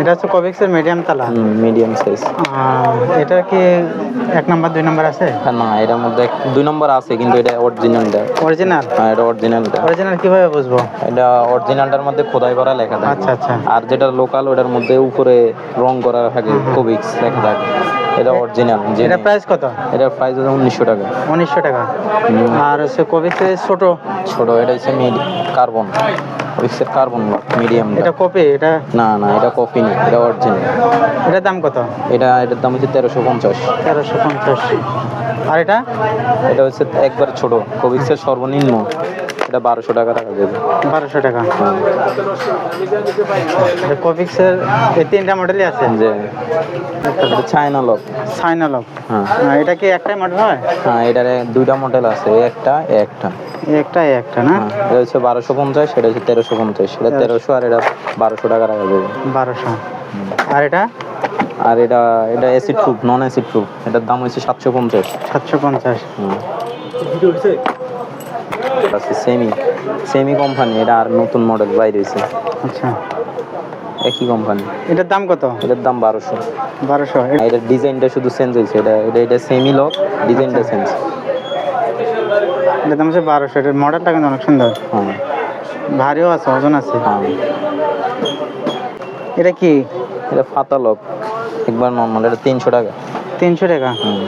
এটা হচ্ছে কবিক্সের মিডিয়াম তালা। মিডিয়াম সাইজ এটা কি এক নাম্বার দুই নাম্বার আছে? না এটার মধ্যে দুই নম্বর আছে কিন্তু এটা অরিজিনালটা অরিজিনাল হ্যাঁ এটা অরিজিনালটা অরিজিনাল কীভাবে বুঝব? এটা অরিজিনালটার মধ্যে খোদাই করা লেখা থাকে। আচ্ছা আচ্ছা। আর যেটা লোকাল ওটার মধ্যে উপরে রং করা থাকে কভিক্স লেখা থাকে। এটা অরিজিনাল এটা প্রাইস কত? এটা প্রাইস হচ্ছে উনিশশো টাকা। উনিশশো টাকা। আর হচ্ছে কবিক্সের ছোট? ছোট এটা হচ্ছে কার্বন কোবিক্সের কার্বন মিডিয়াম এটা কপি এটা? না না এটা কপি নেই এটা অরিজিনাল এটার দাম কত? এটা এটার দাম হচ্ছে তেরোশো পঞ্চাশ। তেরোশো পঞ্চাশ। আর এটা? এটা হচ্ছে একবার ছোট কোবিক্সের সর্বনিম্ন। এটা বারোশো টাকা টাকা দেবে বারোশো টাকা। কবিক্সের এই তিনটা মডেলই আছে? যে এটা চায়না লক হ্যাঁ। এটা কি একটাই মডেল হয়? হ্যাঁ এটারে দুইটা মডেল আছে একটা একটা। একটা একটা না? হ্যাঁ এটা হচ্ছে বারোশো পঞ্চাশ এটা হচ্ছে তেরোশো পঞ্চাশ। এটা তেরোশো। আর এটা বারোশো টাকা টাকা দেবে বারোশো। আর এটা? আর এটা এটা acid proof non acid proof এটার দাম হচ্ছে সাতশো পঞ্চাশ। সাতশো পঞ্চাশ। আছে সেমি সেমি কোম্পানি এটা আর নতুন মডেল বাইরে হয়েছে। আচ্ছা। একই কোম্পানি এটার দাম কত? এটার দাম বারোশো। বারোশো। এটার ডিজাইনটা শুধু চেঞ্জ হয়েছে। এটা এটা এটা সেমি লক ডিজাইনটা চেঞ্জ এটার দাম হচ্ছে বারোশো। এটার মডেলটা কিন্তু অনেক সুন্দর। হ্যাঁ। ভারীও আছে ওজন আছে। হ্যাঁ। এটা কি? এটা ফাতা লক একবার নর্মাল এটা তিনশো টাকা। তিনশো টাকা। হুম।